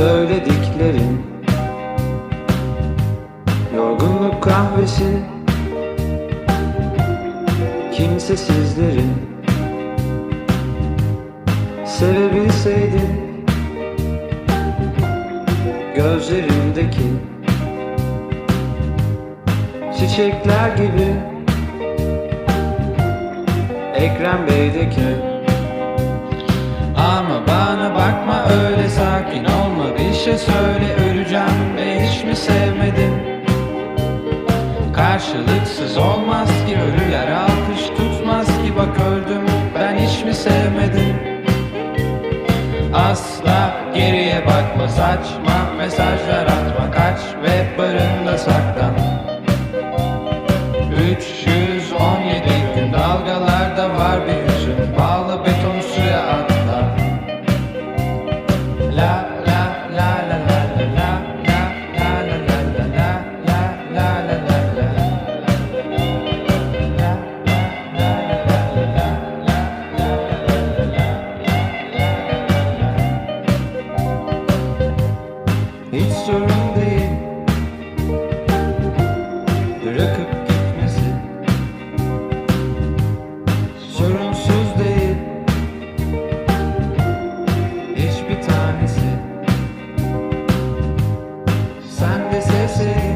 söylediklerin. Yorgunluk kahvesi. Kimsesizlerin. Sevebilseydin. Gözlerindeki Çiçekler gibi. Ekrem Bey'deki. Ama bana bakma öyle sakin ol şey söyle öleceğim ve hiç mi sevmedin? Karşılıksız olmaz ki ölüler alkış tutmaz ki bak öldüm ben hiç mi sevmedim? Asla geriye bakma saçma mesajlar atma kaç ve barında saklan Hiç sorun değil. Bırakıp gitmesi. Sorunsuz değil. Hiçbir tanesi. Sen de sevseydin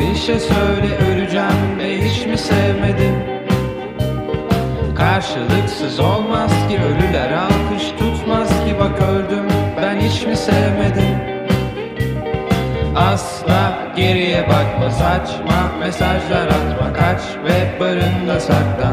bir şey söyle öleceğim ve hiç mi sevmedin? Karşılıksız olmaz ki ölüler alkış tutmaz ki bak öldüm ben hiç mi sevmedim? Asla geriye bakma saçma mesajlar atma kaç ve barında sakla